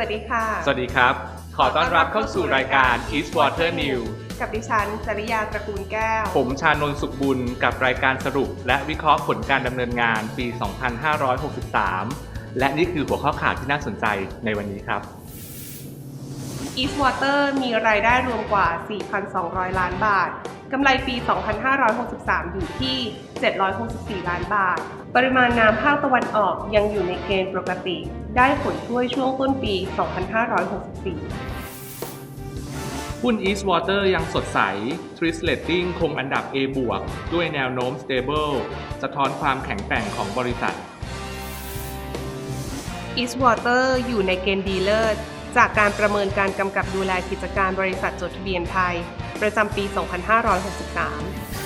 วัสดีค่ะ สวัสดีครับ ขอต้อนรับเข้าสู่รายการ East Water New กับดิฉันจริยาตระกูลแก้ว ผมชานนท์สุขบุญกับรายการสรุป และวิเคราะห์ผลการดำเนินงานปี 2563 และนี่คือหัวข้อข่าวที่น่าสนใจในวันนี้ครับ Eastwater มีรายได้รวมกว่า 4,200 ล้านบาท กำไรปี 2563 อยู่ที่ 764 ล้านบาท ปริมาณน้ำภาคตะวันออกยังอยู่ในเกณฑ์ปกติ ได้ผลช่วยช่วงต้นปี 2564 หุ้น East Water ยังสดใส t r i s Rating คงอันดับ A บวกด้วยแนวโน้ม stable สะท้อนความแข็งแกร่งของบริษัท Eastwater อยู่ในเกณฑ์ดีเลิศจากการประเมินการกำกับดูแลกิจการบริษัทจดทะเบียนไทย ประจำปี 2563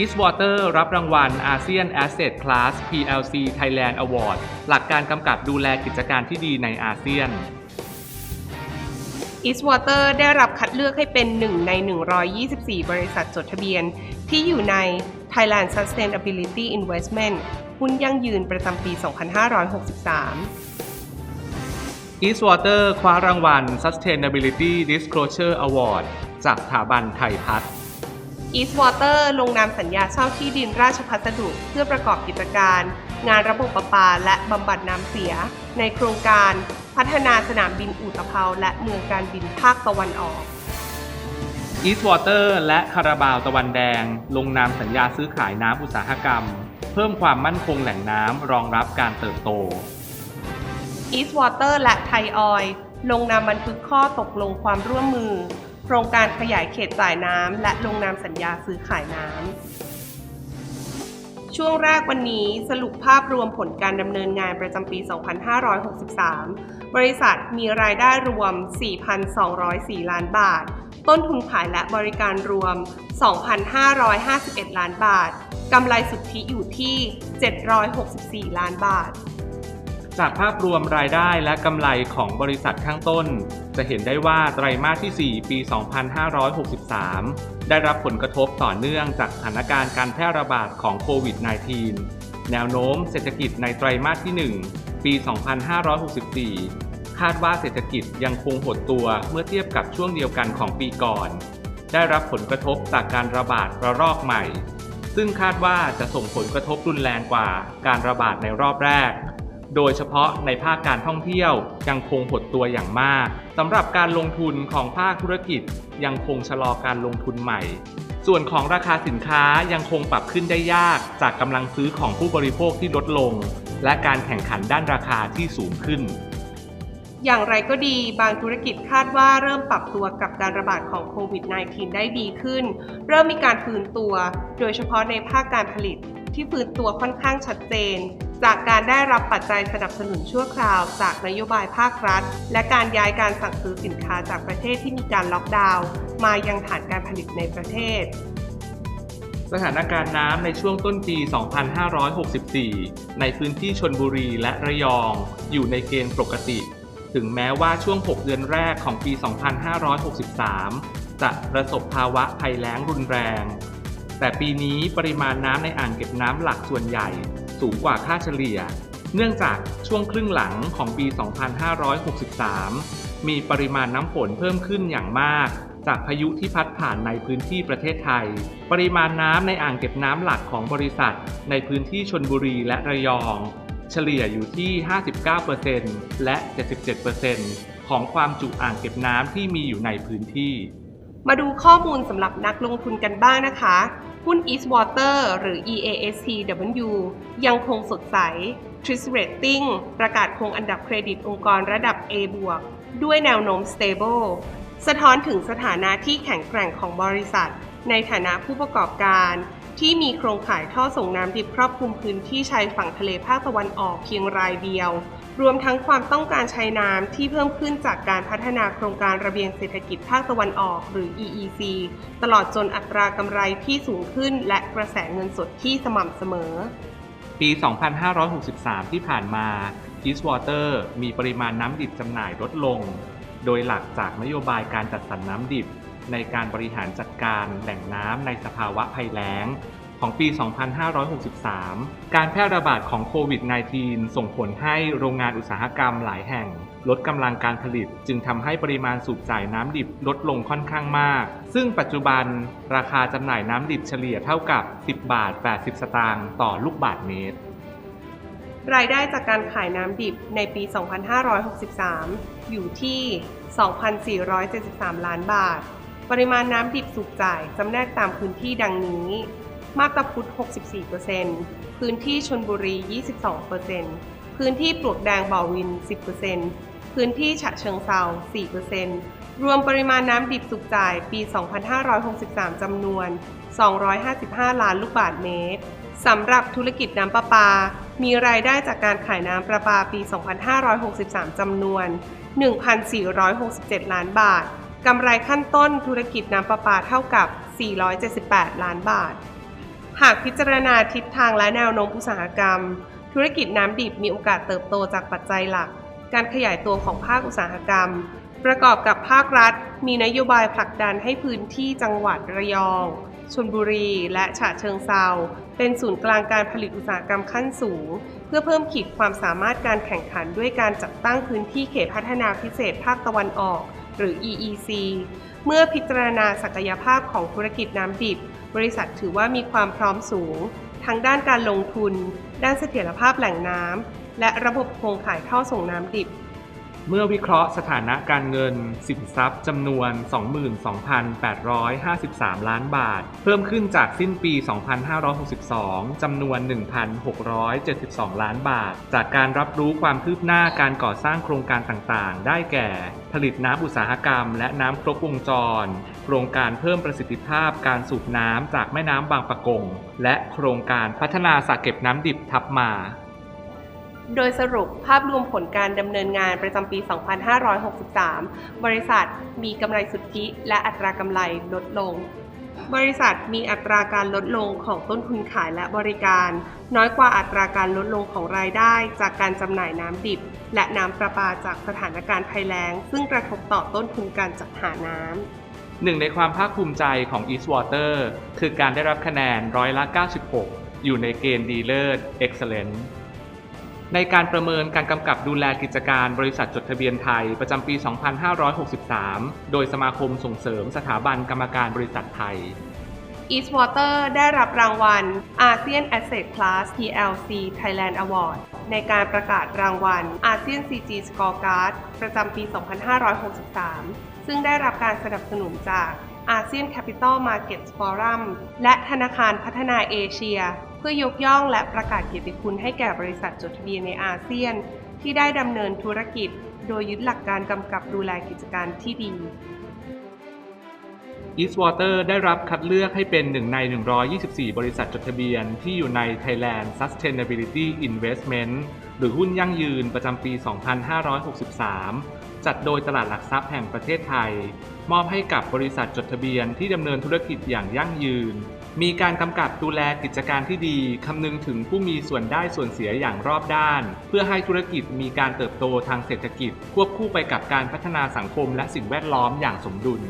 East Water รับรางวัล ASEAN Asset Class PLC Thailand Award หลักการกำกับดูแลกิจการที่ดีในอาเซียน Eastwater ได้รับคัดเลือกให้เป็นหนึ่งใน 124 บริษัทจดทะเบียน ที่อยู่ใน Thailand Sustainability Investment หุ้นยั่งยืนประจำปี 2563 East Water คว้ารางวัล Sustainability Disclosure Award จากสถาบันไทยพัฒน์ Eastwater ลงนามสัญญาเช่าที่ดินราชพัสดุ เพื่อประกอบกิจการ งานระบบประปาและบำบัดน้ำเสีย ในโครงการพัฒนาสนามบินอุตภเปาและเมืองการบินภาคตะวันออก East Water และคาราบาวตะวันแดง ลงนามสัญญาซื้อขายน้ำอุตสาหกรรม เพิ่มความมั่นคงแหล่งน้ำรองรับการเติบโต Eastwater และไทยออยล์ลงนามบันทึกข้อตกลงความร่วมมือ โครงการขยายเขตจ่ายน้ำและลงนามสัญญาซื้อขายน้ำ ช่วงแรกวันนี้สรุปภาพรวมผลการดำเนินงานประจำปี 2563 บริษัทมีรายได้รวม 4,204 ล้านบาท ต้นทุนขายและบริการรวม 2,551 ล้านบาท กำไรสุทธิอยู่ที่ 764 ล้านบาท จากภาพรวมรายได้และกำไรของบริษัทข้างต้น จะเห็นได้ว่าไตรมาสที่ 4 ปี 2563 ได้รับผลกระทบต่อเนื่องจากสถานการณ์การแพร่ระบาดของโควิด -19 แนวโน้มเศรษฐกิจในไตรมาสที่ 1 ปี 2564 คาดว่าเศรษฐกิจยังคงหดตัวเมื่อเทียบกับช่วงเดียวกันของปีก่อน ได้รับผลกระทบจากการระบาดระลอกใหม่ ซึ่งคาดว่าจะส่งผลกระทบรุนแรงกว่าการระบาดในรอบแรก โดยเฉพาะในภาคการท่องเที่ยวยังคงหดตัวอย่างมากสำหรับการลงทุนของภาคธุรกิจยังคงชะลอการลงทุนใหม่ ส่วนของราคาสินค้ายังคงปรับขึ้นได้ยากจากกำลังซื้อของผู้บริโภคที่ลดลง และการแข่งขันด้านราคาที่สูงขึ้น อย่างไรก็ดีบางธุรกิจคาดว่าเริ่มปรับตัวกับการระบาดของโควิด -19 ได้ดีขึ้น เริ่มมีการฟื้นตัว โดยเฉพาะในภาคการผลิตที่ฟื้นตัวค่อนข้างชัดเจน จากการได้รับปัจจัยสนับสนุนชั่วคราว จากนโยบายภาครัฐ และการย้ายการสั่งซื้อสินค้าจากประเทศที่มีการล็อกดาวน์มายังฐานการผลิตในประเทศ สถานการณ์น้ำในช่วงต้นปี 2564 ในพื้นที่ชนบุรีและระยอง อยู่ในเกณฑ์ปกติ ถึงแม้ว่าช่วง 6 เดือนแรกของปี 2563 จะประสบภาวะภัยแล้งรุนแรง แต่ปีนี้ปริมาณน้ำในอ่างเก็บน้ำหลักส่วนใหญ่ สูงกว่าค่าเฉลี่ย เนื่องจากช่วงครึ่งหลังของปี 2563 มีปริมาณน้ำฝนเพิ่มขึ้นอย่างมาก จากพายุที่พัดผ่านในพื้นที่ประเทศไทย ปริมาณน้ำในอ่างเก็บน้ำหลักของบริษัท ในพื้นที่ชนบุรีและระยอง เฉลี่ยอยู่ที่ 59%และ 77%ของความจุอ่างเก็บน้ำที่มีอยู่ในพื้นที่ มาดูข้อมูลสำหรับนักลงทุนกันบ้างนะคะ หุ้น Eastwater หรือ EASTW ยังคงสดใส t r i s Rating ประกาศคงอันดับเครดิตองค์กรระดับ A บวกด้วยแนวโน้ม stable สะท้อนถึงสถานะที่แข็งแกร่งของบริษัท ในฐานะผู้ประกอบการ ที่มีโครงข่ายท่อส่งน้ำดิบครอบคลุมพื้นที่ชายฝั่งทะเลภาคตะวันออกเพียงรายเดียว รวมทั้งความต้องการใช้น้ำที่เพิ่มขึ้นจากการพัฒนาโครงการระเบียงเศรษฐกิจภาคตะวันออก หรือ EEC ตลอดจนอัตรากำไรที่สูงขึ้น และกระแสเงินสดที่สม่ำเสมอ ปี 2563 ที่ผ่านมา Eastwater มีปริมาณน้ำดิบจำหน่ายลดลง โดยหลักจากนโยบายการจัดสรรน้ำดิบ ในการบริหารจัดการแหล่งน้ำในสภาวะภัยแล้ง ของปี 2563 การแพร่ระบาดของโควิด -19 ส่งผลให้โรงงานอุตสาหกรรมหลายแห่ง ลดกำลังการผลิต จึงทำให้ปริมาณสูบจ่ายน้ำดิบลดลงค่อนข้างมาก ซึ่งปัจจุบันราคาจำหน่ายน้ำดิบเฉลี่ยเท่ากับ 10 บาท 80 สตางค์ต่อลูกบาทเมตร รายได้จากการขายน้ำดิบในปี 2563 อยู่ที่ 2,473 ล้านบาท ปริมาณน้ำดิบสูบจ่ายจำแนกตามพื้นที่ดังนี้ มาบตาพุธ64%พื้นที่ชนบุรี 22%พื้นที่ปลวกแดงบ่อวิน 10%พื้นที่ฉะเชิงเซา4%รวมปริมาณน้ำดิบสูบจ่ายปี 2563 จำนวน 255 ล้านลูกบาทเมตรสำหรับธุรกิจน้ำประปา มีรายได้จากการขายน้ำประปาปี 2563 จำนวน 1,467 ล้านบาท กำไรขั้นต้นธุรกิจน้ำประปาเท่ากับ 478 ล้านบาท หากพิจารณาทิศทางและแนวโน้มอุตสาหกรรม ธุรกิจน้ำดิบมีโอกาสเติบโตจากปัจจัยหลัก การขยายตัวของภาคอุตสาหกรรม ประกอบกับภาครัฐ มีนโยบายผลักดันให้พื้นที่จังหวัดระยองชลบุรี และฉะเชิงเซาเป็นศูนย์กลางการผลิตอุตสาหกรรมขั้นสูง เพื่อเพิ่มขีดความสามารถการแข่งขันด้วยการจัดตั้งพื้นที่เขตพัฒนาพิเศษภาคตะวันออก หรือ EEC เมื่อพิจารณาศักยภาพของธุรกิจน้ำดิบ บริษัทถือว่ามีความพร้อมสูง ทั้งด้านการลงทุน ด้านเสถียรภาพแหล่งน้ำและระบบโครงข่ายท่อส่งน้ำดิบ เมื่อวิเคราะห์สถานะการเงิน สินทรัพย์จำนวน 22,853 ล้านบาท เพิ่มขึ้นจากสิ้นปี 2562 จำนวน 1,672 ล้านบาท จากการรับรู้ความคืบหน้าการก่อสร้างโครงการต่างๆ ได้แก่ ผลิตน้ำอุตสาหกรรม และน้ำครบวงจร โครงการเพิ่มประสิทธิภาพการสูบน้ำจากแม่น้ำบางปะกง และโครงการพัฒนาสระเก็บน้ำดิบทับมา โดยสรุปภาพรวมผลการดำเนินงานประจำปี 2563 บริษัทมีกำไรสุทธิและอัตรากำไรลดลง บริษัทมีอัตราการลดลงของต้นทุนขายและบริการ น้อยกว่าอัตราการลดลงของรายได้จากการจำหน่ายน้ำดิบ และน้ำประปาจากสถานการณ์ภัยแล้ง ซึ่งกระทบต่อต้นทุนการจัดหาน้ำหนึ่งในความภาคภูมิใจของ Eastwater คือการได้รับคะแนนร้อยละ 96 อยู่ในเกณฑ์ดีเลิศ Excellent ในการประเมินการกำกับดูแลกิจการบริษัทจดทะเบียนไทย ประจำปี 2563 โดยสมาคมส่งเสริมสถาบันกรรมการบริษัทไทย Eastwater ได้รับรางวัล ASEAN Asset Class PLC Thailand Award ในการประกาศรางวัล ASEAN CG Scorecard ประจำปี 2563 ซึ่งได้รับการสนับสนุนจาก ASEAN Capital Markets Forum และธนาคารพัฒนาเอเชีย พื่อยกย่องและประกาศเกียรติคุณให้แก่บริษัทจดทะเบียนในอาเซียน ที่ได้ดำเนินธุรกิจ โดยยึดหลักการกำกับดูแลกิจการที่ดี Eastwater ได้รับคัดเลือกให้เป็นหนึ่งใน 124 บริษัทจดทะเบียนที่อยู่ใน Thailand Sustainability Investment หรือหุ้นยั่งยืนประจำปี 2563 จัดโดยตลาดหลักทรัพย์แห่งประเทศไทย มอบให้กับบริษัทจดทะเบียนที่ดำเนินธุรกิจอย่างยั่งยืน มีการกำกับดูแลกิจการที่ดีคำนึงถึงผู้มีส่วนได้ส่วนเสียอย่างรอบด้าน เพื่อให้ธุรกิจมีการเติบโตทางเศรษฐกิจ ควบคู่ไปกับการพัฒนาสังคมและสิ่งแวดล้อมอย่างสมดุล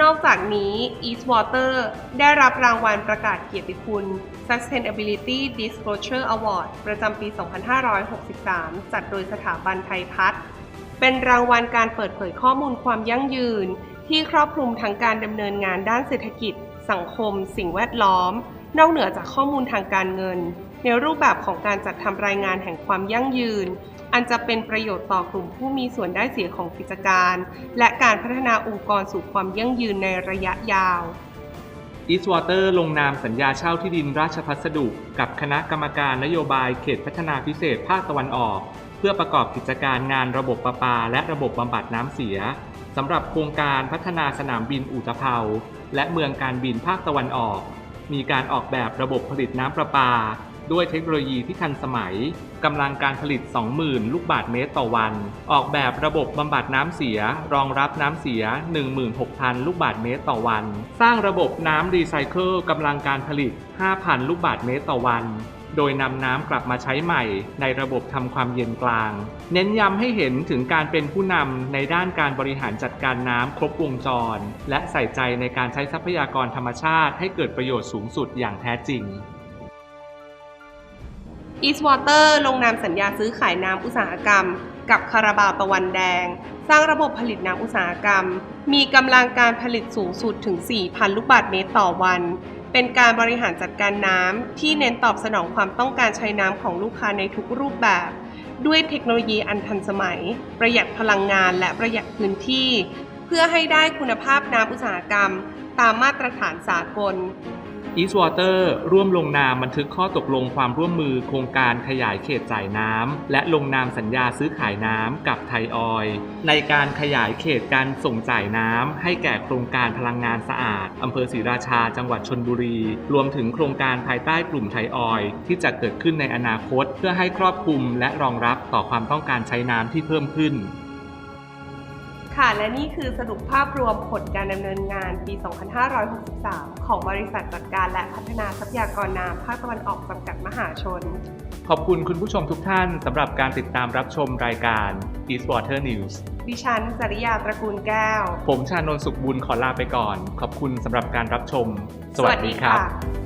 นอกจากนี้ Eastwater ได้รับรางวัลประกาศเกียรติคุณ Sustainability Disclosure Award ประจำปี 2563 จัดโดยสถาบันไทยพัฒน์เป็นรางวัลการเปิดเผยข้อมูลความยั่งยืนที่ครอบคลุมทั้งการดำเนินงานด้านเศรษฐกิจ สังคม สิ่งแวดล้อม นอกเหนือจากข้อมูลทางการเงิน ในรูปแบบของการจัดทำรายงานแห่งความยั่งยืน อันจะเป็นประโยชน์ต่อกลุ่มผู้มีส่วนได้เสียของกิจการ และการพัฒนาองค์กรสู่ความยั่งยืนในระยะยาว Eastwater ลงนามสัญญาเช่าที่ดินราชพัสดุ กับคณะกรรมการนโยบายเขตพัฒนาพิเศษภาคตะวันออก เพื่อประกอบกิจการงานระบบประปา และระบบบำบัดน้ำเสีย สำหรับโครงการพัฒนาสนามบินอุตภเปาและเมืองการบินภาคตะวันออก มีการออกแบบระบบผลิตน้ำประปา ด้วยเทคโนโลยีที่ทันสมัยกำลังการผลิต 20,000 ลูกบาศก์เมตรต่อวัน ออกแบบระบบบำบัดน้ำเสีย รองรับน้ำเสีย 16,000 ลูกบาศก์เมตรต่อวัน สร้างระบบน้ำรีไซเคิลกำลังการผลิต 5,000 ลูกบาศก์เมตรต่อวัน โดยนำน้ำกลับมาใช้ใหม่ในระบบทำความเย็นกลาง เน้นย้ำให้เห็นถึงการเป็นผู้นำในด้านการบริหารจัดการน้ำครบวงจร และใส่ใจในการใช้ทรัพยากรธรรมชาติให้เกิดประโยชน์สูงสุดอย่างแท้จริง Eastwater ลงนามสัญญาซื้อขายน้ำอุตสาหกรรม กับคาราบาวตะวันแดง สร้างระบบผลิตน้ำอุตสาหกรรม มีกำลังการผลิตสูงสุดถึง 4,000 ลูกบาศก์เมตรต่อวัน เป็นการบริหารจัดการน้ำที่เน้นตอบสนองความต้องการใช้น้ำของลูกค้าในทุกรูปแบบ ด้วยเทคโนโลยีอันทันสมัย ประหยัดพลังงานและประหยัดพื้นที่ เพื่อให้ได้คุณภาพน้ำอุตสาหกรรม ตามมาตรฐานสากล Eastwater ร่วมลงนามบันทึกข้อตกลงความร่วมมือโครงการขยายเขตจ่ายน้ำและลงนามสัญญาซื้อขายน้ำกับไทยออยในการขยายเขตการส่งจ่ายน้ำให้แก่โครงการพลังงานสะอาดอำเภอศรีราชาจังหวัดชนบุรี รวมถึงโครงการภายใต้กลุ่มไทยออยที่จะเกิดขึ้นในอนาคต เพื่อให้ครอบคลุมและรองรับต่อความต้องการใช้น้ำที่เพิ่มขึ้น ค่ะ และนี่คือสรุปภาพรวมผลการดำเนินงานปี 2563 ของบริษัทจัดการและพัฒนาทรัพยากรน้ำภาคตะวันออกจำกัดมหาชน ขอบคุณคุณผู้ชมทุกท่านสำหรับการติดตามรับชมรายการ Eastwater News ดิฉันจริยาตระกูลแก้ว ผมชานนท์สุขบุญขอลาไปก่อน ขอบคุณสำหรับการรับชม สวัสดีครับะ